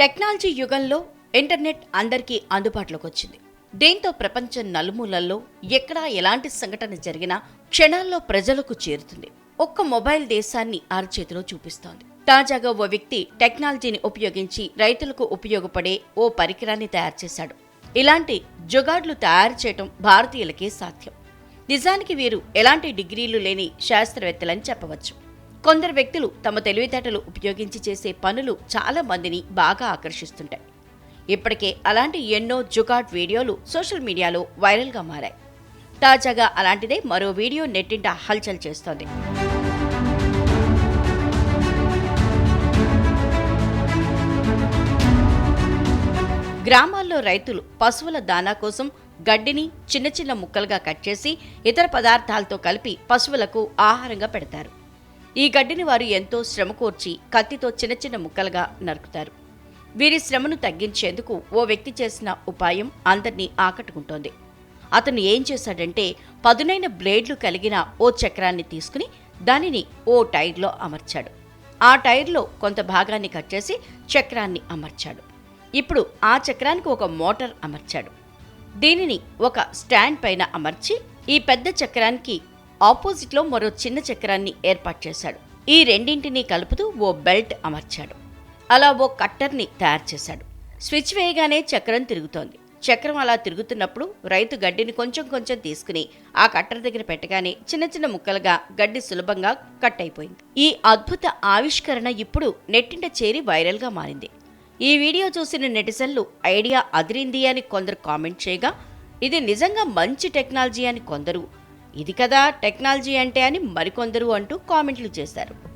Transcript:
Technology యుగంలో internet అందరికీ అందుబాటులోకి వచ్చింది. దీంతో ప్రపంచం నలుమూలల్లో ఎక్కడా ఎలాంటి సంఘటన జరిగినా క్షణాల్లో ప్రజలకు చేరుతుంది. ఒక్క మొబైల్ దేశాన్ని అరచేతిలో చూపిస్తోంది. తాజాగా ఓ వ్యక్తి టెక్నాలజీని ఉపయోగించి రైతులకు ఉపయోగపడే ఓ పరికరాన్ని తయారు చేశాడు. ఇలాంటి జుగాడ్లు తయారు చేయటం భారతీయులకే సాధ్యం. నిజానికి వీరు ఎలాంటి డిగ్రీలు లేని శాస్త్రవేత్తలని చెప్పవచ్చు. కొందరు వ్యక్తులు తమ తెలివితేటలు ఉపయోగించి చేసే పనులు చాలా మందిని బాగా ఆకర్షిస్తుంటాయి. ఇప్పటికే అలాంటి ఎన్నో జుగాడ్ వీడియోలు సోషల్ మీడియాలో వైరల్గా మారాయి. తాజాగా అలాంటిదే మరో వీడియో నెట్టింట హల్చల్ చేస్తోంది. గ్రామాల్లో రైతులు పశువుల దానా కోసం గడ్డిని చిన్న చిన్న ముక్కలుగా కట్ చేసి ఇతర పదార్థాలతో కలిపి పశువులకు ఆహారంగా పెడతారు. ఈ గడ్డిని వారు ఎంతో శ్రమకూర్చి కత్తితో చిన్న చిన్న ముక్కలుగా నరుకుతారు. వీరి శ్రమను తగ్గించేందుకు ఓ వ్యక్తి చేసిన ఉపాయం అందరినీ ఆకట్టుకుంటోంది. అతను ఏం చేశాడంటే పదునైన బ్లేడ్లు కలిగిన ఓ చక్రాన్ని తీసుకుని దానిని ఓ టైర్లో అమర్చాడు. ఆ టైర్లో కొంత భాగాన్ని కట్ చేసి చక్రాన్ని అమర్చాడు. ఇప్పుడు ఆ చక్రానికి ఒక మోటార్ అమర్చాడు. దీనిని ఒక స్టాండ్ పైన అమర్చి ఈ పెద్ద చక్రానికి ఆపోజిట్లో మరో చిన్న చక్రాన్ని ఏర్పాటు చేశాడు. ఈ రెండింటినీ కలుపుతూ ఓ బెల్ట్ అమర్చాడు. అలా ఓ కట్టర్ని తయారు చేశాడు. స్విచ్ వేయగానే చక్రం తిరుగుతోంది. చక్రం అలా తిరుగుతున్నప్పుడు రైతు గడ్డిని కొంచెం కొంచెం తీసుకుని ఆ కట్టర్ దగ్గర పెట్టగానే చిన్న చిన్న ముక్కలుగా గడ్డి సులభంగా కట్ అయిపోయింది. ఈ అద్భుత ఆవిష్కరణ ఇప్పుడు నెట్టింట చేరి వైరల్గా మారింది. ఈ వీడియో చూసిన నెటిజన్లు ఐడియా అదిరింది అని కొందరు కామెంట్ చేయగా ఇది నిజంగా మంచి టెక్నాలజీ అని కొందరు ఇది కదా టెక్నాలజీ అంటే అని మరికొందరు అంటూ కామెంట్లు చేశారు.